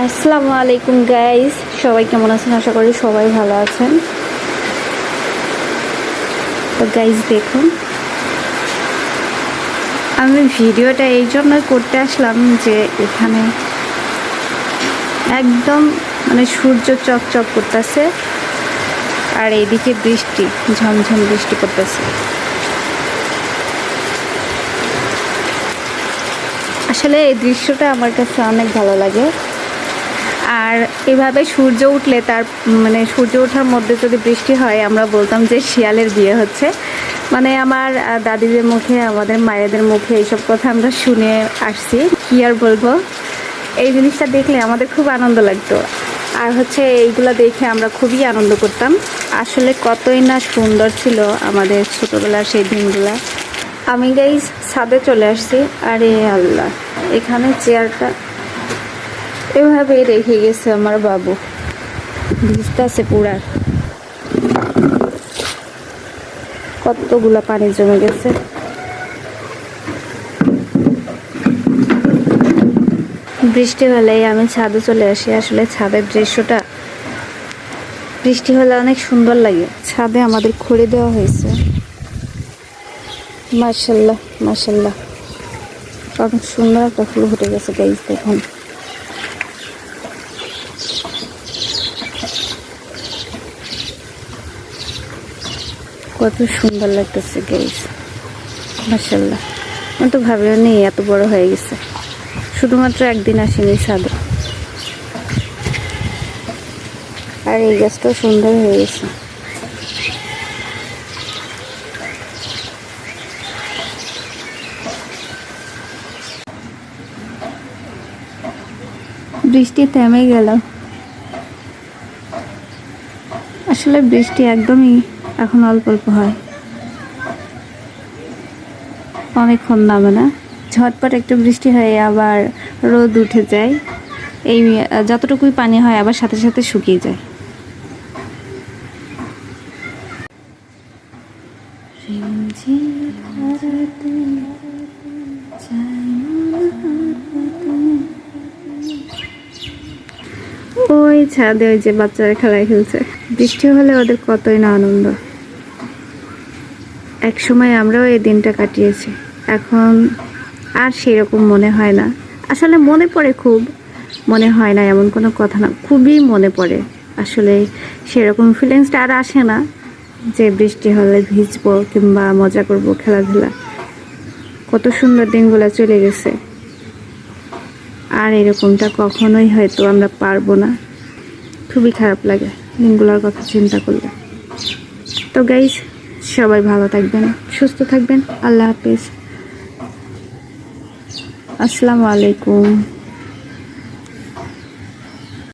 আসসালামু আলাইকুম গাইস সবাই কেমন আছেন? আশা করি সবাই ভালো আছেন। তো গাইস দেখুন। আমি ভিডিওটা এই জন্য করতে আসলাম যে এখানে একদম মানে সূর্য চকচক করতেছে আর এইদিকে বৃষ্টি, ঝমঝম বৃষ্টি করতেছে। আসলে এই দৃশ্যটা আমার কাছে অনেক ভালো লাগে। আর এভাবে সূর্য উঠলে তার মানে সূর্য ওঠার মধ্যে যদি বৃষ্টি হয়, আমরা বলতাম যে শিয়ালের বিয়ে হচ্ছে। মানে আমার দাদিদের মুখে, আমাদের মায়েদের মুখে এইসব কথা আমরা শুনে আসছি। কি আর বলব? এই জিনিসটা দেখলে আমাদের খুব আনন্দ লাগতো। আর হচ্ছে এইগুলো দেখে আমরা খুবই আনন্দ করতাম। আসলে কতই না সুন্দর ছিল আমাদের ছোটবেলার সেই দিনগুলা। আমি গাইজ ছাদে চলে আসছি। আরে আল্লাহ, এখানে চেয়ারটা এভাবেই রেখে গেছে আমার বাবু। ভিজতেছে পুরা কতগুলা পানি জমে গেছে। বৃষ্টি হলেই আমি ছাদে চলে আসি। আসলে ছাদের দৃশ্যটা বৃষ্টি হলে অনেক সুন্দর লাগে। ছাদে আমাদের খুঁড়ে দেওয়া হয়েছে। মার্শাল্লাহ মার্শাল্লাহ অনেক সুন্দর একটা ফুল ফুটে গেছে গাইজ দেখুন। কত সুন্দর লাগতেছে গাইজ মার্শাল্লাহ আমি তো ভাবিও নেই, এত বড় হয়ে গেছে। শুধুমাত্র একদিন আসেনি ছাদে আর এই গাছটাও সুন্দর হয়ে গেছে। বৃষ্টি থেমে গেল। আসলে বৃষ্টি একদমই এখন অল্প অল্প হয়। অনেকক্ষণ নামে না? ঝটপট একটু বৃষ্টি হয়ে আবার রোদ উঠে যায়। এই, যতটুকুই পানি হয় আবার সাথে সাথে শুকিয়ে যায়। ওই ছাদে ওই যে বাচ্চারা খেলায় খেলছে। বৃষ্টি হলে ওদের কতই না আনন্দ। এক সময় আমরাও এই দিনটা কাটিয়েছি। এখন আর সেরকম মনে হয় না। আসলে মনে পড়ে খুব। মনে হয় না এমন কোনো কথা না। খুবই মনে পড়ে। আসলে সেরকম ফিলিংসটা আর আসে না যে বৃষ্টি হলে ভিজবো কিংবা মজা করব খেলাধুলা। কত সুন্দর দিনগুলো চলে গেছে। আর এরকমটা কখনোই হয়তো আমরা পারব না। খুবই খারাপ লাগে। দিনগুলোর কথা চিন্তা করলে। তো গাইজ সবাই ভালো থাকবেন, সুস্থ থাকবেন। আল্লাহ হাফিজ। আসসালামু আলাইকুম।